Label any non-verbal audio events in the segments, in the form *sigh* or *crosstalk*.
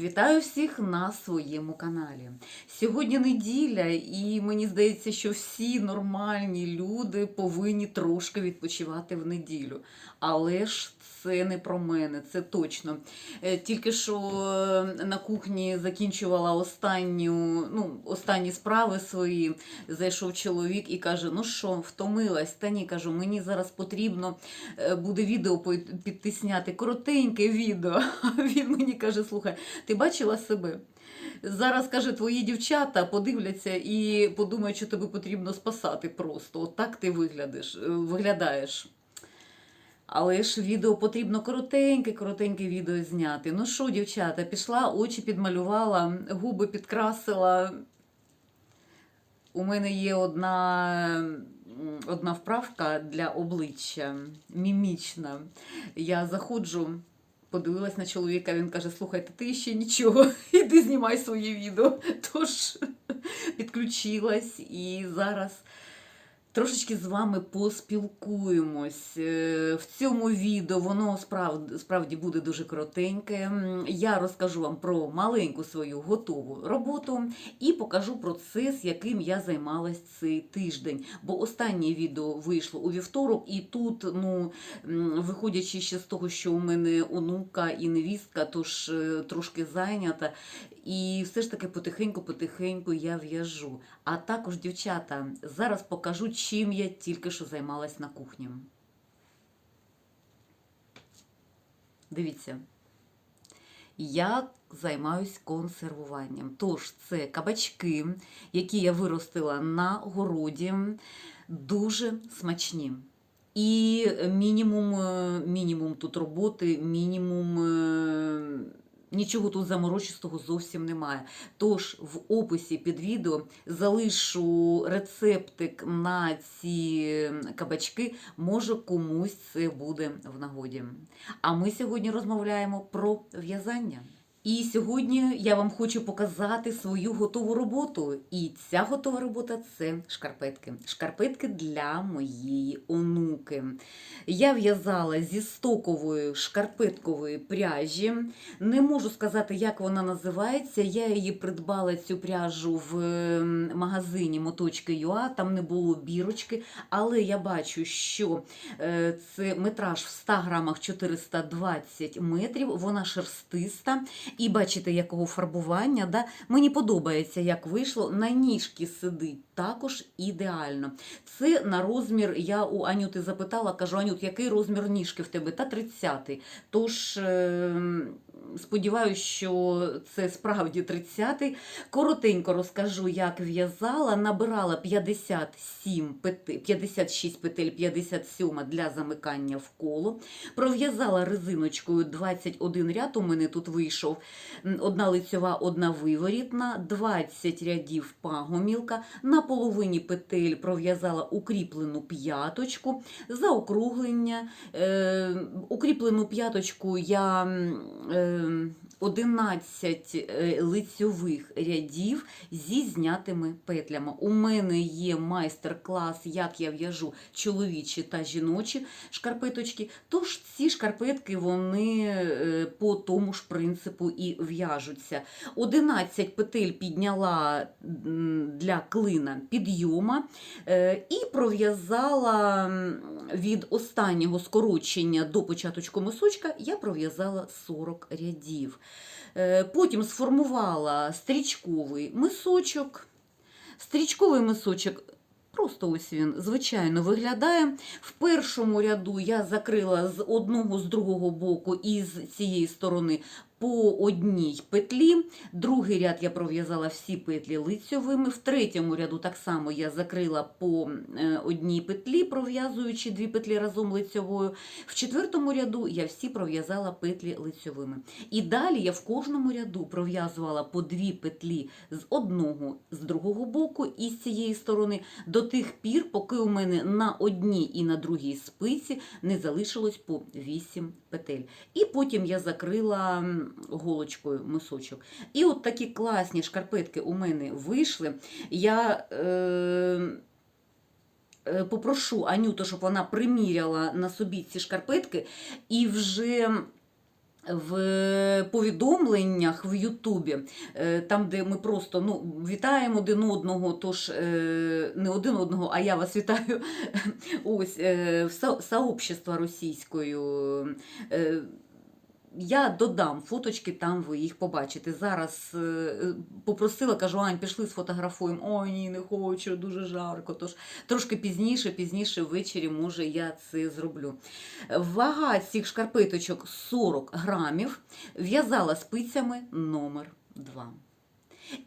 Вітаю всіх на своєму каналі. Сьогодні неділя, і мені здається, що всі нормальні люди повинні трошки відпочивати в неділю. Але ж це не про мене, це точно. Е, Тільки що е, на кухні закінчувала останню, ну, останні справи свої. Зайшов чоловік і каже: Ну що, втомилась? Та ні, кажу, мені зараз потрібно е, буде відео підтисняти, коротеньке відео. *laughs* Він мені каже: слухай, ти бачила себе? Зараз каже, твої дівчата подивляться і подумають, що тебе потрібно спасати просто. От ти виглядиш, виглядаєш. Але ж відео потрібно коротеньке, коротеньке відео зняти. Ну що, дівчата, пішла, очі підмалювала, губи підкрасила. У мене є одна, одна вправка для обличчя, мімічна. Я заходжу, подивилась на чоловіка, він каже: слухайте, ти ще нічого, *laughs* іди знімай своє відео. Тож *laughs* підключилась і зараз. Трошечки з вами поспілкуємось. Е, В цьому відео воно справді, буде дуже коротеньке. Я розкажу вам про маленьку свою готову роботу і покажу процес, яким я займалась цей тиждень. Бо останнє відео вийшло у вівторок, і тут, ну, виходячи ще з того, що у мене онука і невістка, тож е, трошки зайнята. І все ж таки потихеньку-потихеньку я в'яжу. А також, дівчата, зараз покажу, чим я тільки що займалась на кухні. Дивіться. Я займаюсь консервуванням. Тож, це кабачки, які я виростила на городі, дуже смачні. І мінімум, е, мінімум тут роботи, мінімум. Нічого тут заморочистого зовсім немає. Тож в описі під відео залишу рецептик на ці кабачки. Може комусь це буде в нагоді. А ми сьогодні розмовляємо про в'язання. І сьогодні я вам хочу показати свою готову роботу. І ця готова робота це шкарпетки. Шкарпетки для моєї онуки. Я в'язала зі стокової шкарпеткової пряжі. Не можу сказати, як вона називається. Я її придбала цю пряжу в ем, магазині моточки.ua, там не було бірочки, але я бачу, що е, це метраж в 100 грамах 420 метрів, вона шерстиста. І бачите, якого фарбування. Да? Мені подобається, як вийшло. На ніжки сидить також ідеально. Це на розмір, я у Анюти запитала, кажу, Анют, який розмір ніжки в тебе? Та 30-й. Тож. Сподіваюсь, що це справді 30-й. Коротенько розкажу, як в'язала. Набирала 57 петель, 56 петель, 57 для замикання в коло. Пров'язала резиночкою 21 ряд. У мене тут вийшов одна лицьова, одна виворітна, 20 рядів пагомілка. На половині петель пров'язала укріплену п'яточку, заокруглення. Е, укріплену п'яточку я. Е, um, 11 е, лицьових рядів зі знятими петлями. У мене є майстер-клас, як я в'яжу чоловічі та жіночі шкарпеточки. Тож ці шкарпетки вони е, по тому ж принципу і в'яжуться. 11 петель підняла для клина підйома е, і пров'язала від останнього скорочення до початочку мисочка, я пров'язала 40 рядів. Е, Потім сформувала стрічковий мисочок. Стрічковий мисочок. Просто ось він, звичайно, виглядає. В першому ряду я закрила з одного, з другого боку і з цієї сторони по одній петлі. Другий ряд я пров'язала всі петлі лицьовими. В третьому ряду так само я закрила по е, одній петлі, пров'язуючи дві петлі разом лицьовою. В четвертому ряду я всі пров'язала петлі лицьовими. І далі я в кожному ряду пров'язувала по дві петлі з одного, з другого боку і з цієї сторони до тих пір, поки у мене на одній і на другій спиці не залишилось по 8 петель. І потім я закрила голочкою мисочок. І от такі класні шкарпетки у мене вийшли. Я е, е, попрошу Анюту, щоб вона приміряла на собі ці шкарпетки і вже в повідомленнях в Ютубі, е, там, де ми просто ну, вітаємо один одного, тож е, не один одного, а я вас вітаю *laughs* ось в со- сообщество російською. Е, Я додам фоточки, там ви їх побачите. Зараз е, попросила, кажу, Ань, пішли сфотографуємо. Ой, ні, не хочу, дуже жарко. Тож трошки пізніше, пізніше ввечері, може, я це зроблю. Вага цих шкарпеточок 40 грамів. В'язала спицями номер 2.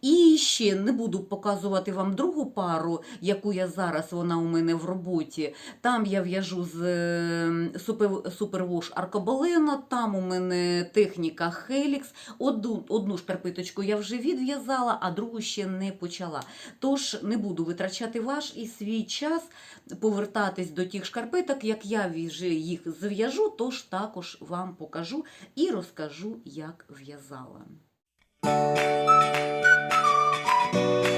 І ще не буду показувати вам другу пару, яку я зараз, вона у мене в роботі. Там я в'яжу з е, Супер- Супервош Аркобалено, там у мене техніка Helix. Одну, одну шкарпеточку я вже відв'язала, а другу ще не почала. Тож не буду витрачати ваш і свій час повертатись до тих шкарпеток, як я вже їх зв'яжу, тож також вам покажу і розкажу, як в'язала. В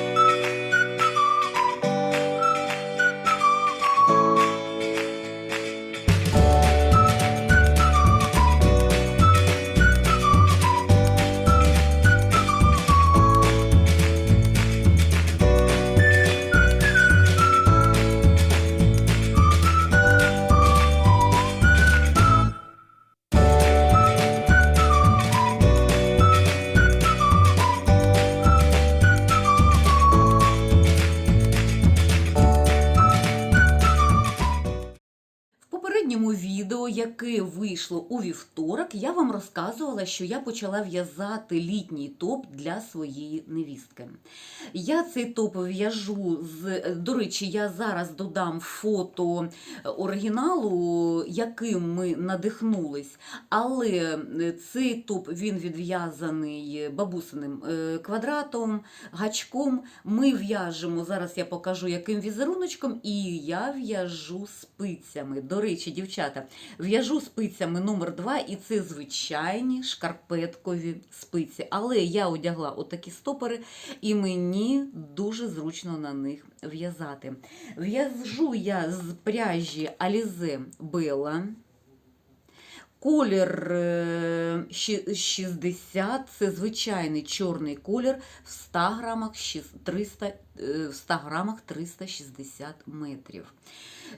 яке вийшло у вівторок, я вам розказувала, що я почала в'язати літній топ для своєї невістки. Я цей топ в'яжу з. До речі, я зараз додам фото оригіналу, яким ми надихнулись. Але цей топ він відв'язаний бабусиним е, квадратом, гачком. Ми в'яжемо, зараз я покажу, яким візеруночком, і я в'яжу спицями. До речі, дівчата, в'яжу спицями номер 2 і це звичайні шкарпеткові спиці. Але я одягла отакі стопори, і мені дуже зручно на них в'язати. В'яжу я з пряжі Alize Bella. Колір е, 60 це звичайний чорний колір в 100 грамах, 300, е, в 100 грамах 360 метрів.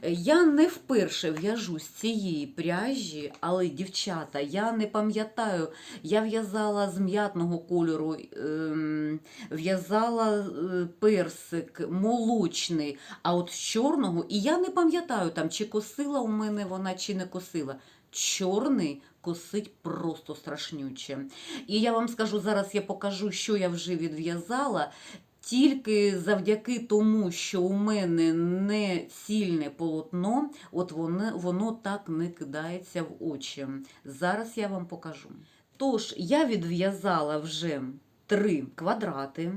Е, Я не вперше в'яжу з цієї пряжі, але, дівчата, я не пам'ятаю, я в'язала з м'ятного кольору, ем, в'язала е, персик молочний, а от з чорного, і я не пам'ятаю там, чи косила у мене вона, чи не косила. Чорний косить просто страшнюче. І я вам скажу, зараз я покажу, що я вже відв'язала. Тільки завдяки тому, що у мене не цільне полотно, от воно, воно так не кидається в очі. Зараз я вам покажу. Тож, я відв'язала вже три квадрати.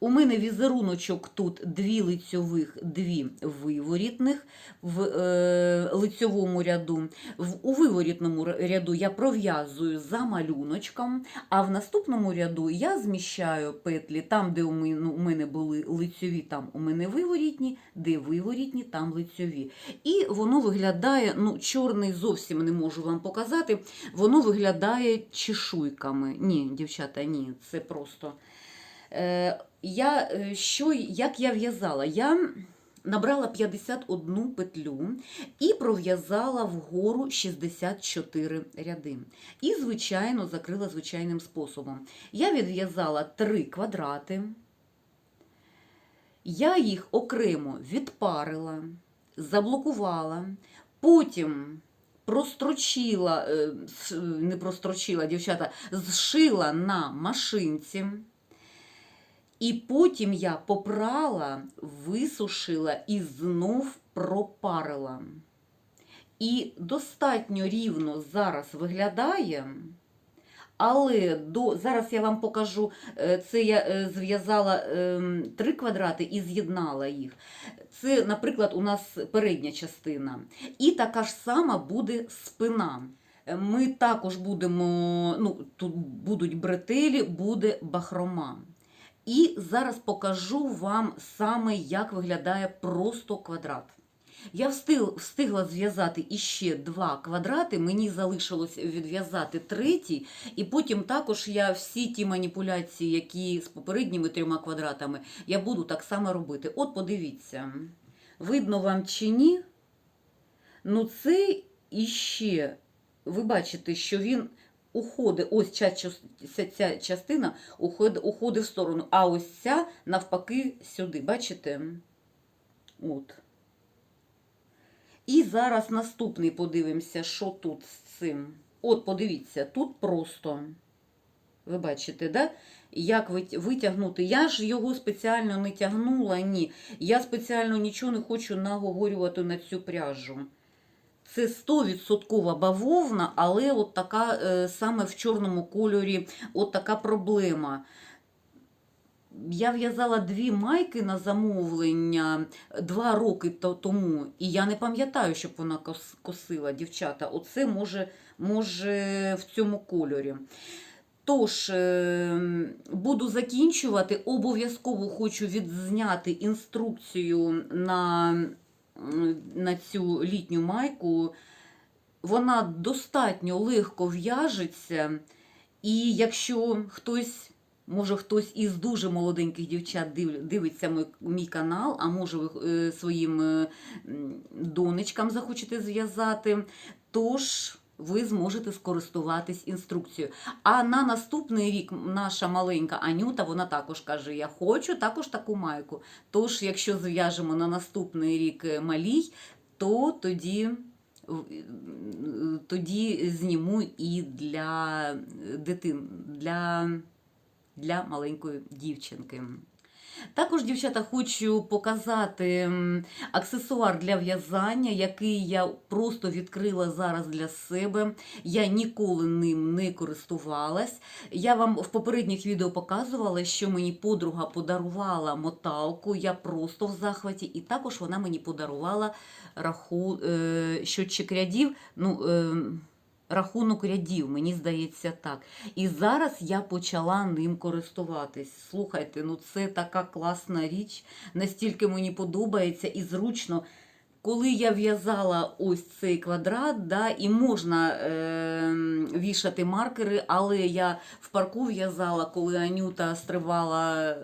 У мене візеруночок тут дві лицьових, дві виворітних в е, лицьовому ряду. В, у виворітному ряду я пров'язую за малюночком, а в наступному ряду я зміщаю петлі там, де у мене, у мене були лицьові, там у мене виворітні, де виворітні, там лицьові. І воно виглядає, ну, чорний зовсім не можу вам показати, воно виглядає чешуйками. Ні, дівчата, ні, це просто. Е, я, е, що, як я в'язала? Я набрала 51 петлю і пров'язала вгору 64 ряди. І, звичайно, закрила звичайним способом. Я відв'язала 3 квадрати, я їх окремо відпарила, заблокувала, потім прострочила, е, не прострочила, дівчата, зшила на машинці. І потім я попрала, висушила і знов пропарила. І достатньо рівно зараз виглядає. Але до, зараз я вам покажу, е, це я е, зв'язала ем, три квадрати і з'єднала їх. Це, наприклад, у нас передня частина. І така ж сама буде спина. Ми також будемо, ну, тут будуть бретелі, буде бахрома. І зараз покажу вам саме, як виглядає просто квадрат. Я встигла зв'язати іще два квадрати, мені залишилось відв'язати третій, і потім також я всі ті маніпуляції, які з попередніми трьома квадратами, я буду так само робити. От подивіться, видно вам чи ні? Ну, це іще, ви бачите, що він уходить, ось ця, ця, частина уходить, уходить в сторону, а ось ця навпаки сюди, бачите? От. І зараз наступний подивимося, що тут з цим. От, подивіться, тут просто. Ви бачите, да? як витягнути. Я ж його спеціально не тягнула, ні. Я спеціально нічого не хочу наговорювати на цю пряжу. Це 100% бавовна, але от така е, саме в чорному кольорі, от така проблема. Я в'язала дві майки на замовлення два роки тому, і я не пам'ятаю, щоб вона косила дівчата. Оце може, може в цьому кольорі. Тож, е, буду закінчувати. Обов'язково хочу відзняти інструкцію на, на цю літню майку. Вона достатньо легко в'яжеться. І якщо хтось, може хтось із дуже молоденьких дівчат дивиться мій, мій канал, а може ви е, своїм донечкам захочете зв'язати, тож ви зможете скористуватись інструкцією. А на наступний рік наша маленька Анюта, вона також каже: Я хочу також таку майку. Тож, якщо зв'яжемо на наступний рік е, малій, то тоді в- тоді зніму і для дитин, для, для маленької дівчинки. Також, дівчата, хочу показати аксесуар для в'язання, який я просто відкрила зараз для себе. Я ніколи ним не користувалась. Я вам в попередніх відео показувала, що мені подруга подарувала моталку. Я просто в захваті, і також вона мені подарувала раху, е, щотчик рядів. Ну, е, Рахунок рядів, мені здається, так. І зараз я почала ним користуватись. Слухайте, ну це така класна річ, настільки мені подобається і зручно. Коли я в'язала ось цей квадрат, да, і можна е, вішати маркери, але я в парку в'язала, коли Анюта стривала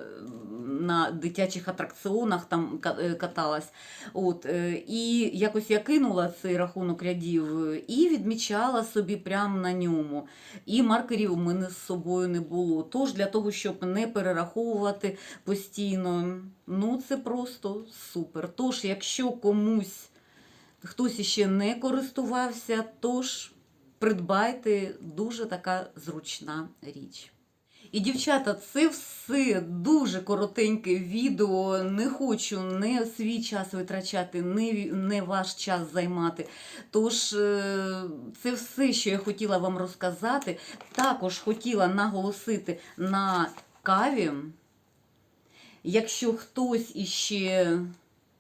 на дитячих атракціонах, там е, каталась. От, е, і якось я кинула цей рахунок рядів і відмічала собі прямо на ньому. І маркерів у мене з собою не було. Тож для того, щоб не перераховувати постійно, ну це просто супер. Тож, якщо комусь хтось іще не користувався, тож придбайте дуже така зручна річ. І, дівчата, це все дуже коротеньке відео. Не хочу не свій час витрачати, не, не ваш час займати. Тож, е, це все, що я хотіла вам розказати. Також хотіла наголосити на каві. Якщо хтось іще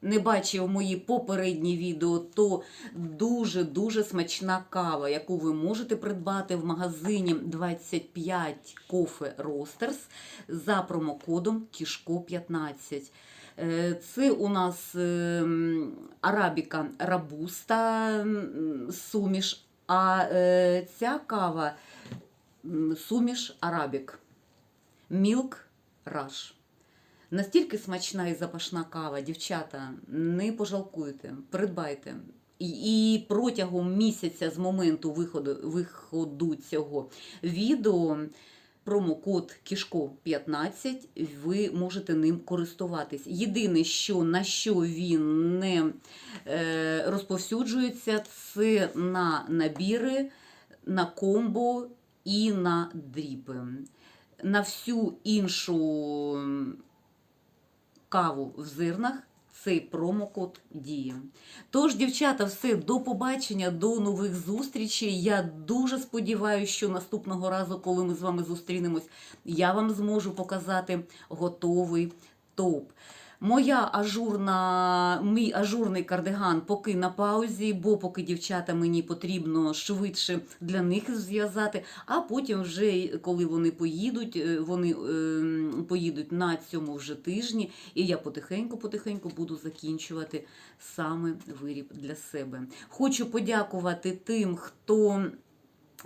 не бачив мої попередні відео, то дуже-дуже смачна кава, яку ви можете придбати в магазині 25 Coffee Roasters за промокодом Кішко15. Е, Це у нас ем, арабіка рабуста суміш, а е, ця кава суміш арабік. Мілк Rush. Настільки смачна і запашна кава, дівчата, не пожалкуйте, придбайте. І, протягом місяця з моменту виходу, виходу цього відео промокод Кішко 15 ви можете ним користуватись. Єдине, що на що він не е, розповсюджується, це на набіри, на комбо і на дріпи. На всю іншу каву в зирнах. Цей промокод діє. Тож, дівчата, все, до побачення, до нових зустрічей. Я дуже сподіваюся, що наступного разу, коли ми з вами зустрінемось, я вам зможу показати готовий топ. Моя ажурна, мій ажурний кардиган поки на паузі, бо поки дівчата мені потрібно швидше для них зв'язати, а потім вже коли вони поїдуть, е, вони е, поїдуть на цьому вже тижні, і я потихеньку-потихеньку буду закінчувати саме виріб для себе. Хочу подякувати тим, хто.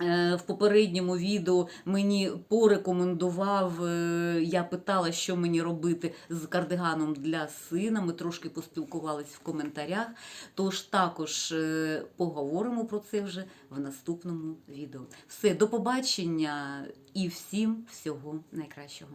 Е, В попередньому відео мені порекомендував, е, я питала, що мені робити з кардиганом для сина. Ми трошки поспілкувались в коментарях. Тож також е, поговоримо про це вже в наступному відео. Все, до побачення і всім всього найкращого.